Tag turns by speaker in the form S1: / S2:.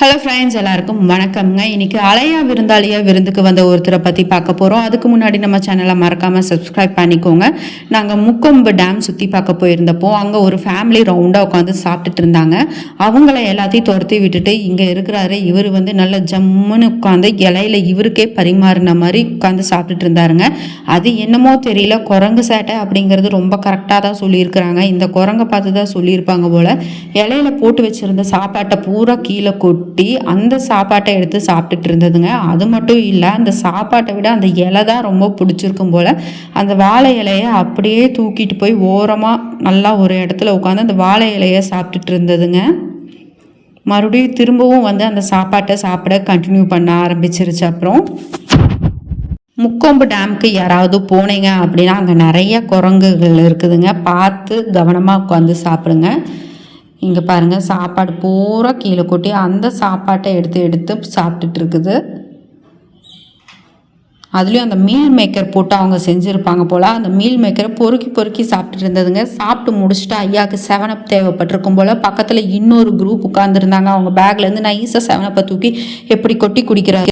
S1: Hello friends எல்லாருக்கும் வணக்கம்ங்க. இன்னைக்கு அலையா விருந்தாளியா விருந்துக்கு வந்த ஒருத்தரை பற்றி பார்க்க போகிறோம் அதுக்கு முன்னாடி நம்ம சேனலை மறக்காமல் சப்ஸ்கிரைப் பண்ணிக்கோங்க. நாங்கள் முக்கொம்பு டேம் சுற்றி பார்க்க போயிருந்தப்போ அங்கே ஒரு ஃபேமிலி ரவுண்டாக உட்காந்து சாப்பிட்டுட்டு இருந்தாங்க. அவங்கள எல்லாத்தையும் துரத்தி விட்டுட்டு இங்கே இருக்கிறாரு இவர் வந்து நல்ல ஜம்முன்னு உட்காந்து இலையில இவருக்கே பரிமாறின மாதிரி உட்காந்து சாப்பிட்டுட்டு இருந்தாருங்க. அது என்னமோ தெரியல குரங்கு சேட்டை அப்படிங்கிறது ரொம்ப கரெக்டாக தான் சொல்லியிருக்கிறாங்க. இந்த குரங்கை பார்த்து தான் சொல்லியிருப்பாங்க போல். இலையில போட்டு வச்சுருந்த சாப்பாட்டை பூரா கீழே குட்டி அந்த சாப்பாட்டை எடுத்து சாப்பிட்டுட்டு இருந்ததுங்க. அது மட்டும் இல்லை அந்த சாப்பாட்டை விட அந்த இலை தான் ரொம்ப பிடிச்சிருக்கும் போல். அந்த வாழை இலையை அப்படியே தூக்கிட்டு போய் ஓரமாக நல்லா ஒரு இடத்துல உட்காந்து அந்த வாழை இலையை சாப்பிட்டுட்டு இருந்ததுங்க. மறுபடியும் திரும்பவும் வந்து அந்த சாப்பாட்டை சாப்பிட கண்டினியூ பண்ண ஆரம்பிச்சிருச்சு. அப்புறம் முக்கொம்பு டேம்க்கு யாராவது போனீங்க அப்படின்னா அங்கே நிறைய குரங்குகள் இருக்குதுங்க. பார்த்து கவனமாக உட்காந்து சாப்பிடுங்க. இங்கே பாருங்கள் சாப்பாடு பூரா கீழே கொட்டி அந்த சாப்பாட்டை எடுத்து எடுத்து சாப்பிட்டுட்டு இருக்குது. அதுலேயும் அந்த மீல் மேக்கர் போட்டு அவங்க செஞ்சுருப்பாங்க போல் அந்த மீல் மேக்கரை பொறுக்கி பொறுக்கி சாப்பிட்டுட்டு இருந்ததுங்க. சாப்பிட்டு முடிச்சுட்டு ஐயாவுக்கு செவனப் தேவைப்பட்டிருக்கும் போல் பக்கத்தில் இன்னொரு குரூப் உட்காந்துருந்தாங்க அவங்க பேக்லேருந்து நைஸாக செவனப்பை தூக்கி எப்படி கொட்டி குடிக்கிறாங்க?